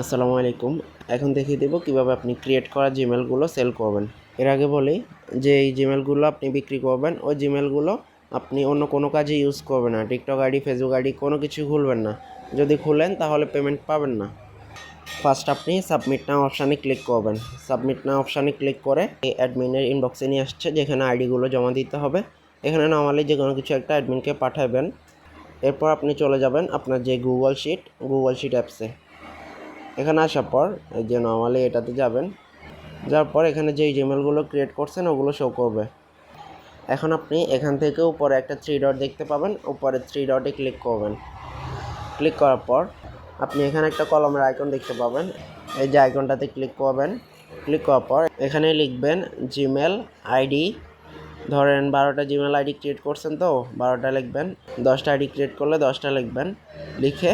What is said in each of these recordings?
আসসালামু আলাইকুম। এখন দেখিয়ে দেবো কীভাবে আপনি ক্রিয়েট করা জিমেলগুলো সেল করবেন। এর আগে বলি যে এই জিমেলগুলো আপনি বিক্রি করবেন, ওই জিমেলগুলো আপনি অন্য কোনো কাজে ইউজ করবেন না। টিকটক আইডি ফেসবুক আইডি কোনো কিছু খুলবেন না। যদি খুলেন তাহলে পেমেন্ট পাবেন না। ফার্স্ট আপনি সাবমিট নাও অপশানে ক্লিক করবেন। সাবমিট নাও অপশানে ক্লিক করে এই অ্যাডমিনের ইনবক্সে নিয়ে আসছে, যেখানে আইডিগুলো জমা দিতে হবে। এখানে নর্মালি যে কোনো কিছু একটা অ্যাডমিনকে পাঠাবেন। এরপর আপনি চলে যাবেন আপনার যে গুগল শিট গুগল শিট অ্যাপসে এখানে আসার পর, এই যে নর্মালি এটাতে যাবেন, যাওয়ার পর এখানে যেই জিমেলগুলো ক্রিয়েট করছেন, ওগুলো শো করবে। এখন আপনি এখান থেকে উপরে একটা থ্রি ডট দেখতে পাবেন, উপরে থ্রি ডটে ক্লিক করবেন। ক্লিক করার পর আপনি এখানে একটা কলমের আইকন দেখতে পাবেন, এই যে আইকনটাতে ক্লিক করবেন। ক্লিক করার পর এখানে লিখবেন জিমেল আইডি ধরেন বারোটা জিমেল আইডি ক্রিয়েট করছেন তো, বারোটা লিখবেন, দশটা আইডি ক্রিয়েট করলে দশটা লিখবেন। লিখে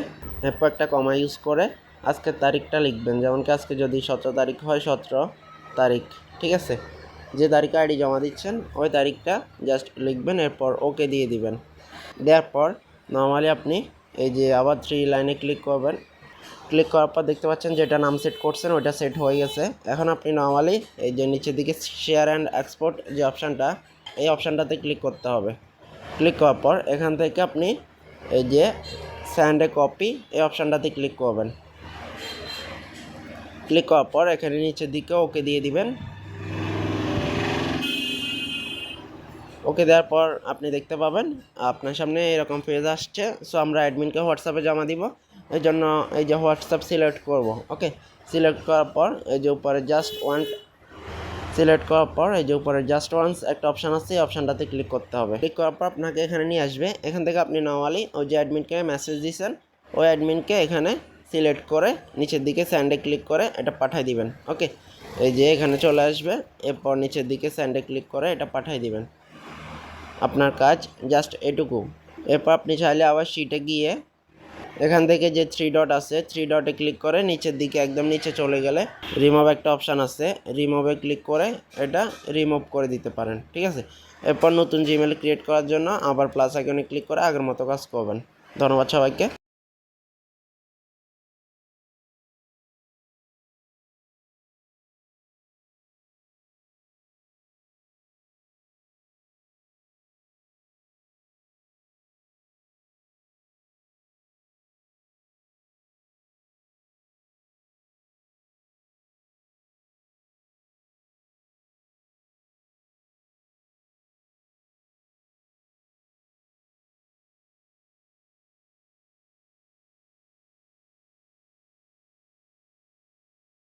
এরপর একটা কমা ইউজ করে আজকের তারিখটা লিখবেন, যেমন কি আজকে যদি সতেরো তারিখ হয়, সতেরো তারিখ, ঠিক আছে? যে তারিখে আইডি জমা দিচ্ছেন, ওই তারিখটা জাস্ট লিখবেন, এরপর ওকে দিয়ে দিবেন। দেওয়ার পর নর্মালি আপনি এই যে আবার থ্রি লাইনে ক্লিক করবেন। ক্লিক করার পর দেখতে পাচ্ছেন যেটা নাম সেট করছেন, ওইটা সেট হয়ে গেছে। এখন আপনি নর্মালি এই যে নিচের দিকে শেয়ার অ্যান্ড এক্সপোর্ট যে অপশানটা এই অপশানটাতে ক্লিক করতে হবে। ক্লিক করার পর এখান থেকে আপনি এই যে স্যান্ড কপি এই অপশানটাতে ক্লিক করবেন। ক্লিক করার পর এখানে নিচের দিকে ওকে দিয়ে দিবেন। ওকে দেওয়ার পর আপনি দেখতে পাবেন, আপনার সামনে এরকম পেজ আসছে। সো আমরা অ্যাডমিনকে হোয়াটসঅ্যাপে জমা দিব। এই জন্য এই যে হোয়াটসঅ্যাপ সিলেক্ট করব ওকে সিলেক্ট করার পর এই যে উপরে জাস্ট ওয়ান সিলেক্ট করার পর এই যে উপরে জাস্ট ওয়ান্স একটা অপশান আছে, এই অপশানটাতে ক্লিক করতে হবে। ক্লিক করার পর আপনাকে এখানে নিয়ে আসবে। এখান থেকে আপনি নর্মালি ওই যে অ্যাডমিনকে মেসেজ দিয়েছেন, ওই অ্যাডমিনকে এখানে সিলেক্ট করে নিচের দিকে স্যান্ডে ক্লিক করে এটা পাঠিয়ে দিবেন। ওকে এই যে এখানে চলে আসবে, এরপর নিচের দিকে স্যান্ডে ক্লিক করে এটা পাঠিয়ে দিবেন। আপনার কাজ জাস্ট এটুকু। এরপর আপনি চাইলে আবার শিটে গিয়ে এখান থেকে যে থ্রি ডট আছে থ্রি ডটে ক্লিক করে নিচের দিকে একদম নিচে চলে গেলে রিমুভ একটা অপশান আছে। রিমুভে ক্লিক করে এটা রিমুভ করে দিতে পারেন। ঠিক আছে? এরপর নতুন জিমেল ক্রিয়েট করার জন্য আবার প্লাস আইকনে ক্লিক করে আগের মতো কাজ করবেন। ধন্যবাদ সবাইকে।